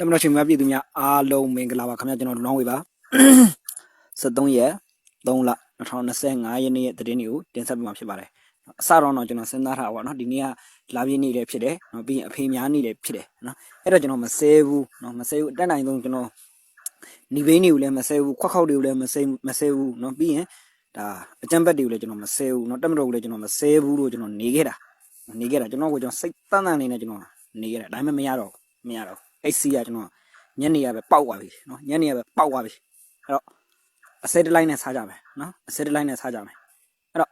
တမန်တော်ရှင်များပြည်သူများအားလုံးမင်္ဂလာပါခင်ဗျာကျွန်တော်လူနောင်းဝေပါ73ရက်3လ2025ရက်နေ့ရဲ့သတင်းတွေကိုတင်ဆက်ပေးမှာဖြစ်ပါတယ်အစတော့တော့ကျွန်တော်စဉ်းစားထားပါတော့ဒီနေ့ကလာပြည့်နေ့လည်းဖြစ်တယ်နော်ပြီးရင်အဖေများနေ့လည်းဖြစ်တယ်နော်အဲ့တော့ကျွန်တော်မဆဲဘူးနော်မဆဲဘူးအတက်နိုင်ဆုံးကျွန်တော်ညီဘိန်းတွေကိုလည်းမဆဲဘူးခွက်ခောက်တွေကိုလည်းမဆဲမဆဲဘူးနော်ပြီးရင်ဒါအကြံဘက်တွေကိုလည်းကျွန်တော်မဆဲဘူးနော်တက်မတော်ကိုလည်းကျွန်တော်မဆဲဘူးလို့ကျွန်တော်နေခဲ့တာနေခဲ့တာကျွန်တော်ကိုကျွန်တော်စိတ်တန်းတန်းနေနဲ့ကျွန်တော်နေခဲ့တာဒါပေမဲ့မရတော့မရတော့ အဲ့စီကကျွန်တော်ညနေရပဲပောက်သွားပြီနော်ညနေရပဲပောက်သွားပြီအဲ့တော့အစဲတလိုက်နဲ့စားကြမယ်နော်အစဲတလိုက်နဲ့စားကြမယ်အဲ့တော့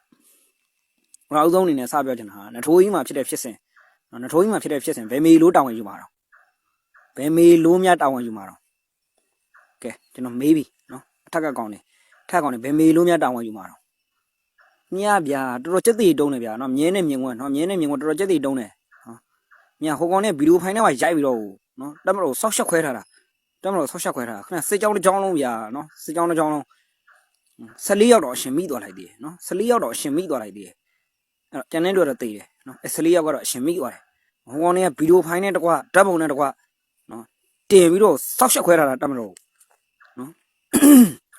ဘာအုပ်ဆုံးအနေနဲ့စပြောချင်တာကနထိုးကြီးမှာဖြစ်တဲ့ဖြစ်စဉ်နော်နထိုးကြီးမှာဖြစ်တဲ့ဖြစ်စဉ်ဘယ်မေလို့တောင်းဝင်ယူမှာတော့ဘယ်မေလို့များတောင်းဝင်ယူမှာတော့ကဲကျွန်တော်မေးပြီနော်အထက်ကကောင်းနေထက်ကောင်းနေဘယ်မေလို့များတောင်းဝင်ယူမှာတော့မြားဗျာတော်တော်စက်သေးတုံးနေဗျာနော်မြင်းနဲ့မြင်ကွန်းနော်မြင်းနဲ့မြင်ကွန်းတော်တော်စက်သေးတုံးနေနော်မြာဟိုကောင်နဲ့ဗီဒီယိုဖိုင်ထဲမှာရိုက်ပြီးတော့ နော်တက်မလို့ဆောက်ရှက်ခွဲထားတာတမလို့ဆောက်ရှက်ခွဲထားတာခဏစစ်ကြောင်းတစ်ကြောင်းလုံးဗျာနော်စစ်ကြောင်းတစ်ကြောင်းလုံး14ရောက်တော့အရှင်မိသွားလိုက်သေးတယ်နော်14ရောက်တော့အရှင်မိသွားလိုက်သေးတယ်အဲ့တော့ကျန်တဲ့လူကတော့သိတယ်နော်အဲ14ရောက်ကတော့အရှင်မိသွားတယ်ဟိုကောင်တွေကဗီဒီယိုဖိုင်နဲ့တကွဓာတ်ပုံနဲ့တကွနော်တင်ပြီးတော့ဆောက်ရှက်ခွဲထားတာတမလို့နော်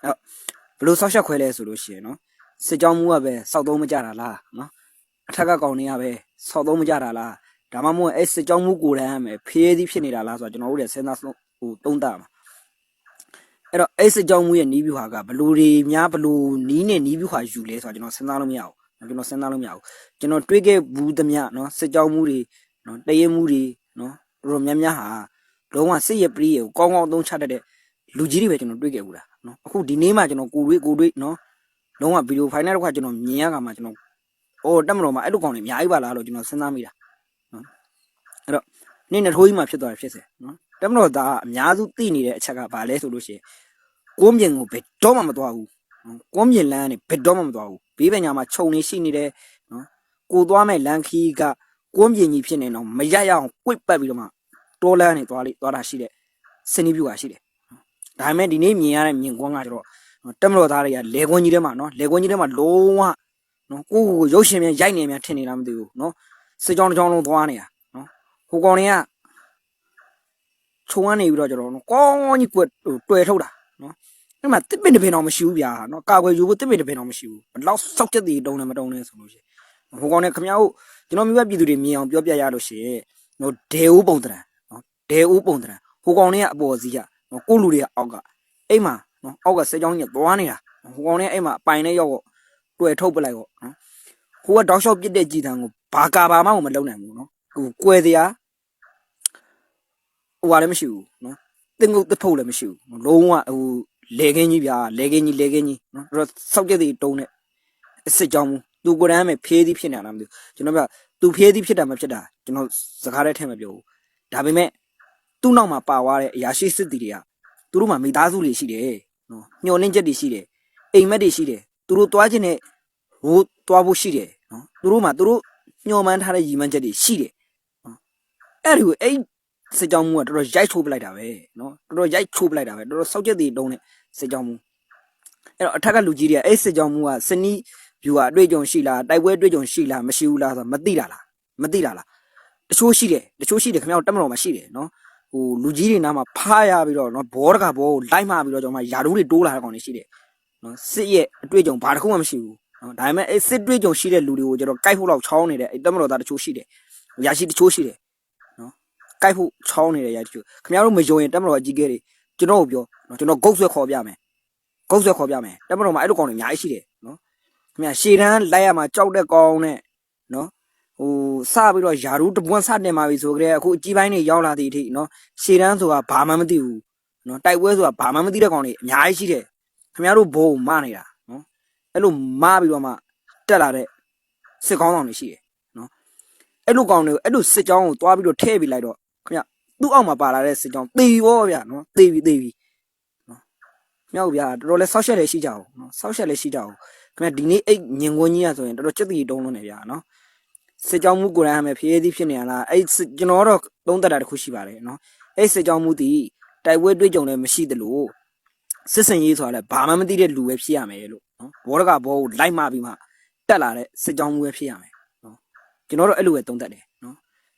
အဲ့ဘလို့ဆောက်ရှက်ခွဲလဲဆိုလို့ရှိရင်နော်စစ်ကြောင်းမူကပဲစောက်သုံးမကြတာလားနော်အထက်ကကောင်တွေကပဲစောက်သုံးမကြတာလား ဒါမှမဟုတ်အဲ့စစ်ကြောင်းမူကိုယ်တန်းမယ်ဖေးသည်ဖြစ်နေတာလားဆိုတော့ကျွန်တော်တို့လည်းစဉ်းစားဆုံးဟိုသုံးတာမှာအဲ့တော့အဲ့စစ်ကြောင်းမှုရဲ့နီးဗျူဟာကဘလူတွေများဘလူနီးနဲ့နီးဗျူဟာယူလဲဆိုတော့ကျွန်တော်စဉ်းစားလို့မရဘူးကျွန်တော်စဉ်းစားလို့မရဘူးကျွန်တော်တွေးခဲ့ဘူးသမျှနော်စစ်ကြောင်းမှုတွေနော်တရင်မှုတွေနော်တော်တော်များများဟာလုံးဝစစ်ရပရိယေကိုကောင်းကောင်းအသုံးချတတ်တဲ့လူကြီးတွေပဲကျွန်တော်တွေးခဲ့ဘူးလားနော်အခုဒီနေ့မှကျွန်တော်ကိုတွေးကိုတွေးနော်လုံးဝဗီဒီယိုဖိုင်နယ်တော့ကကျွန်တော်မြင်ရကမှကျွန်တော်အိုးတက်မလို့မှအဲ့လိုကောင်တွေအများကြီးပါလားလို့ကျွန်တော်စဉ်းစားမိတာနော်အဲ့တော့ နေ့နှစ်ထိုးကြီးမှဖြစ်သွားတယ်ဖြစ်စေနော်တမတော်သားအများစုသိနေတဲ့အချက်ကဘာလဲဆိုလို့ရှိရင်ကိုမြင်ကိုဘယ်တော့မှမသွားဘူးနော်ကိုမြင်လမ်းနဲ့ဘယ်တော့မှမသွားဘူးဘေးပညာမှာခြုံနေရှိနေတယ်နော်ကိုသွားမဲ့လမ်းခီးကကိုမြင်ကြီးဖြစ်နေတော့မရရအောင်ကွိတ်ပတ်ပြီးတော့မှတောလန်းနေသွားလိသွားတာရှိတဲ့စနေပြူကရှိတယ်ဒါပေမဲ့ဒီနေ့မြင်ရတဲ့မြင်ကွန်းကကျတော့တမတော်သားတွေကလေကွန်းကြီးထဲမှာနော်လေကွန်းကြီးထဲမှာလုံးဝနော်ကိုကိုရုပ်ရှင်မြန်ရိုက်နေမြန်ထင်နေလားမသိဘူးနော်စစ်ကြောင်းတစ်ကြောင်းလုံးသွားနေတာနော် ဟိုကောင်တွေကခြုံကနေပြီးတော့ကျွန်တော်တို့ကောင်းကြီးကွက်ဟိုတွေ့ထုတ်တာနော်အဲ့မှာတစ်ပင်တစ်ပင်တော့မရှိဘူးဗျာနော်ကာကွယ်ယူဖို့တစ်ပင်တစ်ပင်တော့မရှိဘူးဘလောက်စောက်ချက်တည်တုံးတယ်မတုံးနဲ့ဆိုလို့ရှိရင်ဟိုကောင်နဲ့ခမရတို့ကျွန်တော်မျိုးပြည်သူတွေမြင်အောင်ပြောပြရလို့ရှိရင်နော်ဒေဦးပုံတရံနော်ဒေဦးပုံတရံဟိုကောင်နဲ့အပေါ်စီးကနော်ကိုလူတွေကအောက်ကအိမ်မှာနော်အောက်ကစေချောင်းကြီးသွားနေတာဟိုကောင်နဲ့အိမ်မှာအပိုင်နဲ့ရောက်တော့တွေ့ထုတ်ပလိုက်တော့နော်ဟိုကတောက်လျှောက်ပြစ်တဲ့ကြည်တံကိုဘာကာဘာမှမလုပ်နိုင်ဘူးနော် ဟိုကွယ်တရားဟိုဟာလည်းမရှိဘူးနော်တင်ကုတ်တစ်ဖုတ်လည်းမရှိဘူးလုံးဝဟိုလေကင်းကြီးဗျာလေကင်းကြီးလေကင်းကြီးနော်အဲ့တော့စောက်ကြက်တွေတုံးတဲ့အစ်စ်ကြောင်းမူသူကိုယ်တမ်းမဲ့ဖေးသည်ဖြစ်နေတာမသိဘူးကျွန်တော်ပြသူဖေးသည်ဖြစ်တာမဖြစ်တာကျွန်တော်စကားထဲထည့်မပြောဘူးဒါပေမဲ့သူ့နောက်မှာပါသွားတဲ့အရာရှိစစ်တီတွေကသူတို့မှာမိသားစုတွေရှိတယ်နော်ညှော်လင့်ချက်တွေရှိတယ်အိမ်မက်တွေရှိတယ်သူတို့သွားခြင်းနဲ့ဟိုသွားဖို့ရှိတယ်နော်သူတို့မှာသူတို့ညှော်မှန်းထားတဲ့ရည်မှန်းချက်တွေရှိတယ်နော် အဲ့ဒီကိုအဲ့စစ်ကြောင်းမှုကတော်တော်ရိုက်ချိုးပလိုက်တာပဲနော်တော်တော်ရိုက်ချိုးပလိုက်တာပဲတော်တော်စောက်ချက်တွေတုံးတဲ့စစ်ကြောင်းမှုအဲ့တော့အထက်ကလူကြီးတွေကအဲ့စစ်ကြောင်းမှုကစနီးဗျူဟာအတွေ့အကြုံရှိလားတိုက်ပွဲအတွေ့အကြုံရှိလားမရှိဘူးလားဆိုတော့မသိတာလားမသိတာလားတချို့ရှိတယ်တချို့ရှိတယ်ခင်ဗျားတို့တက်မတော်မှာရှိတယ်နော်ဟိုလူကြီးတွေနားမှာဖားရပြီးတော့နော်ဘောတကဘောကိုလိုက်မှပြီးတော့ကျွန်တော်ယာတို့တွေတိုးလာတဲ့ကောင်တွေရှိတယ်နော်စစ်ရဲ့အတွေ့အကြုံဘာတစ်ခုမှမရှိဘူးနော်ဒါပေမဲ့အဲ့စစ်တွေ့အကြုံရှိတဲ့လူတွေကိုကျွန်တော်ကြိုက်ဖို့တော့ချောင်းနေတဲ့အဲ့တက်မတော်သားတချို့ရှိတယ်ရာရှိတချို့ရှိတယ် ကိုက်ဖို့ချောင်းနေတဲ့ရိုက်တချို့ခင်ဗျားတို့မယုံရင်တက်မတော်အကြီးကဲတွေကျွန်တော်ကိုပြောနော်ကျွန်တော်ဂုတ်ဆွဲခေါ်ပြမယ်ဂုတ်ဆွဲခေါ်ပြမယ်တက်မတော်မှာအဲ့လိုကောင်တွေအများကြီးရှိတယ်နော်ခင်ဗျာရှေ့တန်းလိုက်ရမှာကြောက်တဲ့ကောင်နဲ့နော်ဟိုစပြီးတော့ယာရူးတပွန်းစတင်มาပြီဆိုကြတဲ့အခုအကြီးပိုင်းတွေရောက်လာတဲ့အထိနော်ရှေ့တန်းဆိုတာဘာမှမသိဘူးနော်တိုက်ပွဲဆိုတာဘာမှမသိတဲ့ကောင်တွေအများကြီးရှိတယ်ခင်ဗျားတို့ဘိုးမနေတာနော်အဲ့လိုမပြီးတော့မှတက်လာတဲ့စစ်ကောင်းဆောင်တွေရှိတယ်အဲ့လိုကောင်တွေကိုအဲ့လိုစစ်ကြောင်းကိုတွားပြီးတော့ထည့်ပြီးလိုက်တော့ ခင်ဗျသူ့အောက်မှာပါလာတဲ့စစ်ကြောင်းတေပြီဗောဗျာနော်တေပြီတေပြီနော်မြောက်ဗျာတော်တော်လဲဆောက်ရှက်လည်းရှိကြအောင်နော်ဆောက်ရှက်လည်းရှိကြအောင်ခင်ဗျဒီနေ့အိတ်ညင်ကွန်းကြီးရဆိုရင်တော်တော်စက်တီတုံးလုံးနေဗျာနော်စစ်ကြောင်းမှုကိုယ်တိုင်အမယ်ဖျေးသည်ဖြစ်နေရလားအဲ့စစ်ကျွန်တော်တော့သုံးသက်တာတစ်ခုရှိပါတယ်နော်အဲ့စစ်ကြောင်းမှုတီတိုက်ပွဲတွေ့ကြုံလည်းမရှိသလိုစစ်စင်ရေးဆိုတာလည်းဘာမှမသိတဲ့လူပဲဖြစ်ရမယ်လို့နော်ဘောရကဘောကိုလိုက်မှပြီးမှတက်လာတဲ့စစ်ကြောင်းမှုပဲဖြစ်ရမယ်ကျွန်တော်တို့အဲ့လိုပဲသုံးသပ်တယ်နော်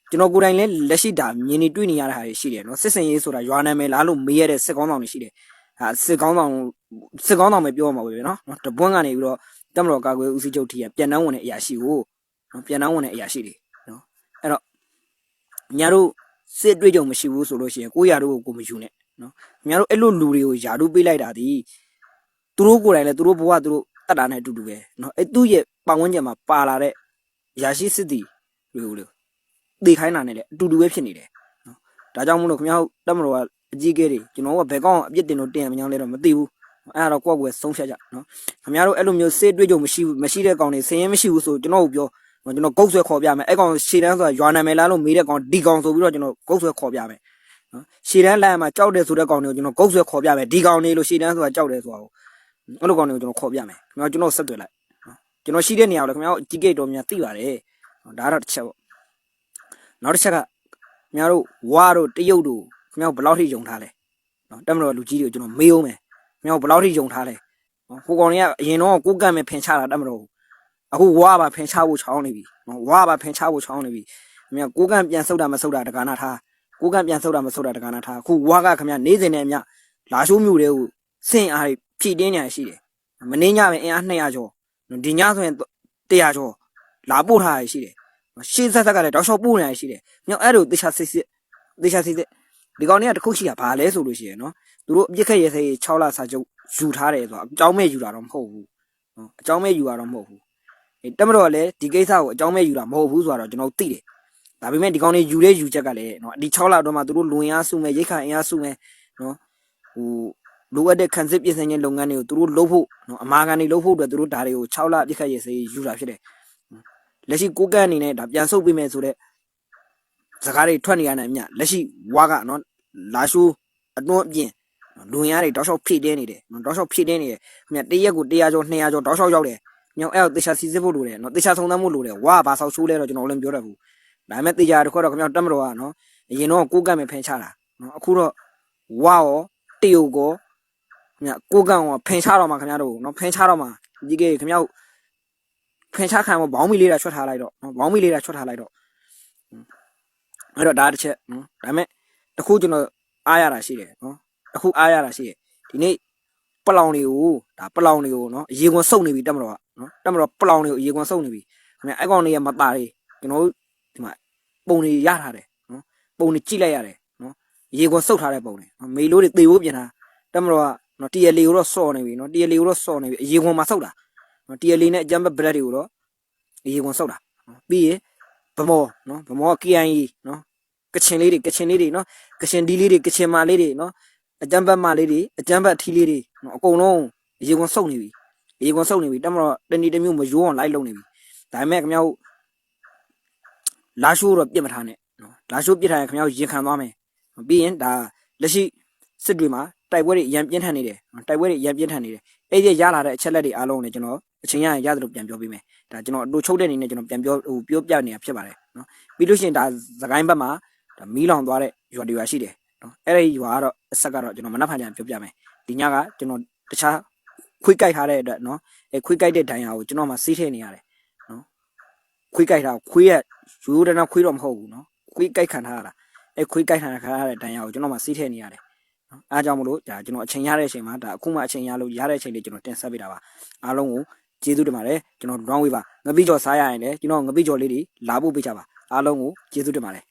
ကျွန်တော်ကိုယ်တိုင်လည်းလက်ရှိဒါမြင်နေတွေ့နေရတဲ့ဟာတွေရှိတယ်နော်စစ်စင်ရေးဆိုတာရွာနာမည်လားလို့မေးရတဲ့စစ်ကောင်းဆောင်တွေရှိတယ်ဟာစစ်ကောင်းဆောင်စစ်ကောင်းဆောင်ပဲပြောမှာပဲနော်နော်တပွန်းကနေပြီးတော့တမတော်ကာကွယ်ဦးစီးချုပ်ထီကပြန်နှန်းဝင်တဲ့အရာရှိကိုနော်ပြန်နှန်းဝင်တဲ့အရာရှိတွေနော်အဲ့တော့ညာတို့စစ်တွေ့ကြုံမရှိဘူးဆိုလို့ရှိရင်ကိုရတို့ကိုကိုမယူနဲ့နော်ညာတို့အဲ့လိုလူတွေကိုယာတို့ပေးလိုက်တာဒီသူတို့ကိုယ်တိုင်လည်းသူတို့ဘဝသူတို့တတ်တာနဲ့အတူတူပဲနော်အဲ့သူ့ရဲ့ပတ်ဝန်းကျင်မှာပါလာတဲ့ယာရှိစစ်တီတွေကိုလေ သေခိုင်းတာနဲ့လည်းအတူတူပဲဖြစ်နေတယ်နော်ဒါကြောင့်မလို့ခင်ဗျားတို့တက်မတော်ကအကြီးကဲတွေကျွန်တော်ကဘယ်ကောင်းအပြစ်တင်လို့တင်ရမညာလဲတော့မသိဘူးအဲ့ဒါတော့ကိုယ့်ကိုယ်ဆုံးဖြတ်ကြနော်ခင်ဗျားတို့အဲ့လိုမျိုးစေးတွေ့ကြုံမရှိဘူးမရှိတဲ့ကောင်တွေစင်ရင်မရှိဘူးဆိုကျွန်တော်ကိုပြောကျွန်တော်ဂုတ်ဆွဲခေါ်ပြမယ်အဲ့ကောင်ရှေ့တန်းဆိုတာရွာနာမယ်လားလို့မေးတဲ့ကောင်ဒီကောင်ဆိုပြီးတော့ကျွန်တော်ဂုတ်ဆွဲခေါ်ပြမယ်နော်ရှေ့တန်းလမ်းမှာကြောက်တယ်ဆိုတဲ့ကောင်တွေကိုကျွန်တော်ဂုတ်ဆွဲခေါ်ပြမယ်ဒီကောင်နေလို့ရှေ့တန်းဆိုတာကြောက်တယ်ဆိုတာကိုအဲ့လိုကောင်တွေကိုကျွန်တော်ခေါ်ပြမယ်ခင်ဗျားကျွန်တော်ဆက်သွယ်လိုက်နော်ကျွန်တော်ရှိတဲ့နေရာကိုလည်းခင်ဗျားတို့အကြီးကဲတော်များသိပါတယ်ဒါကတော့တစ်ချက်ပေါ့ နောက်တစ်ချက်ကခင်ဗျားတို့ဝါတို့တရုတ်တို့ခင်ဗျားတို့ဘယ်လောက်ထိယုံထားလဲနော်တက်မတော်လူကြီးတွေကိုကျွန်တော်မေးအောင်မယ်ခင်ဗျားတို့ဘယ်လောက်ထိယုံထားလဲနော်ဟိုကောင်တွေကအရင်တော့ကိုကန့်မဲ့ဖင်ချတာတက်မတော်ဘူးအခုဝါပါဖင်ချဖို့ချောင်းနေပြီနော်ဝါပါဖင်ချဖို့ချောင်းနေပြီခင်ဗျားကိုကန့်ပြန်ဆုတ်တာမဆုတ်တာတက္ကနာထားကိုကန့်ပြန်ဆုတ်တာမဆုတ်တာတက္ကနာထားအခုဝါကခင်ဗျားနေစဉ်နဲ့အမြလာရှိုးမျိုးတွေကိုစင်အားဖြည့်တင်းညာရှိတယ်မင်းညပဲအင်အား200ကျော်ဒီညဆိုရင်100ကျော်လာပို့ထားရရှိတယ် ရှေ့ဆက်ဆက်ကလည်းတောက်လျှောက်ပို့နေရရှိတယ်။ညောအဲ့လိုတေချာစစ်စစ်တေချာစစ်စစ်ဒီကောင်တွေကတစ်ခုရှိတာဘာလဲဆိုလို့ရှိရင်နော်သူတို့အပြစ်ခက်ရဲစေး6လစာချုပ်ယူထားတယ်ဆိုတော့အကြောင်းမဲ့ယူတာတော့မဟုတ်ဘူး။နော်အကြောင်းမဲ့ယူတာတော့မဟုတ်ဘူး။အဲတက်မတော်လည်းဒီကိစ္စကိုအကြောင်းမဲ့ယူတာမဟုတ်ဘူးဆိုတော့ကျွန်တော်သိတယ်။ဒါပေမဲ့ဒီကောင်တွေယူတဲ့ယူချက်ကလည်းနော်ဒီ6လအတွင်းမှာသူတို့လွန်အားစုမဲ့ရိတ်ခါအင်အားစုမဲ့နော်ဟိုလိုအပ်တဲ့ခံစစ်ပြင်ဆင်ခြင်းလုပ်ငန်းတွေကိုသူတို့လုပ်ဖို့နော်အမာခံတွေလုပ်ဖို့အတွက်သူတို့ဒါတွေကို6လပြစ်ခတ်ရဲစေးယူတာဖြစ်တယ်။ လက်ရှိကိုကန့်အနေနဲ့ဒါပြန်ဆုပ်ပေးမယ်ဆိုတော့စကားတွေထွက်နေရတဲ့အမြလက်ရှိဝါကနော်လာရှိုးအတွန်းအပြင်လူရင်းတွေတောက်လျှောက်ဖြည့်တင်းနေတယ်နော်တောက်လျှောက်ဖြည့်တင်းနေတယ်မြတ်တရက်ကို100ကျော်200ကျော်တောက်လျှောက်ရောက်တယ်ညောင်အဲ့တော့တေချာစီစစ်ဖို့လိုတယ်နော်တေချာဆုံးသမ်းဖို့လိုတယ်ဝါဘာဆောက်ရှိုးလဲတော့ကျွန်တော်လည်းပြောတတ်ဘူးဒါပေမဲ့တေချာတစ်ခွက်တော့ခင်ဗျားတက်မတော်ကနော်အရင်တော့ကိုကန့်မဲ့ဖင်ချတာနော်အခုတော့ဝါရောတရုတ်ကောမြတ်ကိုကန့်ရောဖင်ချတော့မှာခင်ဗျားတို့နော်ဖင်ချတော့မှာဒီကေခင်ဗျား ဖင်ချခံမဘောင်းမီလေးတာချွတ်ထားလိုက်တော့နော်ဘောင်းမီလေးတာချွတ်ထားလိုက်တော့အဲ့တော့ဒါတစ်ချက်နော်ဒါပေမဲ့တခုကျွန်တော်အားရတာရှိတယ်နော်တခုအားရတာရှိတယ်ဒီနေ့ပလောင်တွေကိုဒါပလောင်တွေကိုနော်အရေခွန်စုပ်နေပြီတက်မတော်ကနော်တက်မတော်ပလောင်တွေကိုအရေခွန်စုပ်နေပြီခင်ဗျအဲ့ကောင်တွေရဲ့မပါတွေကျွန်တော်တို့ဒီမှာပုံတွေရထားတယ်နော်ပုံတွေကြည့်လိုက်ရတယ်နော်အရေခွန်စုပ်ထားတဲ့ပုံတွေနော်မေလို့တွေသေဖို့ပြင်တာတက်မတော်ကနော်တီရလီကိုတော့စော်နေပြီနော်တီရလီကိုတော့စော်နေပြီအရေခွန်မှာစုပ်တာ နော် TL နဲ့အကြမ်းဖက် bread တွေကိုတော့အရေခွန်ဆုတ်တာနော်ပြီးရင်ဗမော်နော်ဗမော် KIA နော်ကချင်လေးတွေကချင်လေးတွေနော်ကချင်ဒီလေးတွေကချင်မာလေးတွေနော်အကြမ်းဖက်မာလေးတွေအကြမ်းဖက်ထီလေးတွေနော်အကုန်လုံးအရေခွန်ဆုတ်နေပြီအရေခွန်ဆုတ်နေပြီတမတော့တဏီတစ်မျိုးမယိုးအောင်လိုက်လုံနေပြီဒါပေမဲ့ခင်ဗျားတို့လာရှိုးတော့ပြစ်မထားနဲ့နော်လာရှိုးပြစ်ထားရင်ခင်ဗျားတို့ရင်ခံသွားမယ်ပြီးရင်ဒါလက်ရှိစစ်တွေမှာတိုက်ပွဲတွေအရင်ပြင်းထန်နေတယ်တိုက်ပွဲတွေအရင်ပြင်းထန်နေတယ်အဲ့ဒီရလာတဲ့အချက်လက်တွေအားလုံးကိုလည်းကျွန်တော် အချိန်ရရင်ရတယ်လို့ပြန်ပြောပေးမယ်ဒါကျွန်တော်အတူချုပ်တဲ့အနေနဲ့ကျွန်တော်ပြန်ပြောဟိုပြောပြနေတာဖြစ်ပါတယ်နော်ပြီးလို့ရှိရင်ဒါသခိုင်းဘက်မှာဒါမီးလောင်သွားတဲ့ရွာတွေရွာရှိတယ်နော်အဲ့ဒီရွာကတော့အဆက်ကတော့ကျွန်တော်မနှက်ဖန်ကြပြောပြမယ်ဒီညကကျွန်တော်တခြားခွေးကြိုက်ထားတဲ့အတွက်နော်အဲ့ခွေးကြိုက်တဲ့ဒဏ်ရာကိုကျွန်တော်မှစီးထည့်နေရတယ်နော်ခွေးကြိုက်တာခွေးရဲ့ရိုးတနာခွေးတော့မဟုတ်ဘူးနော်ခွေးကြိုက်ခံထားရတာအဲ့ခွေးကြိုက်ခံထားရတဲ့ဒဏ်ရာကိုကျွန်တော်မှစီးထည့်နေရတယ်နော်အားကြောင့်မလို့ဒါကျွန်တော်အချိန်ရတဲ့အချိန်မှာဒါအခုမှအချိန်ရလို့ရတဲ့အချိန်လေးကျွန်တော်တင်ဆက်ပေးတာပါအားလုံးကို ကျေးဇူးတင်ပါတယ်ကျွန်တော် round way ပါငပိကျော်စားရရင်လည်းကျွန်တော်ငပိကျော်လေးတွေလာဖို့ပေးကြပါအားလုံးကိုကျေးဇူးတင်ပါတယ်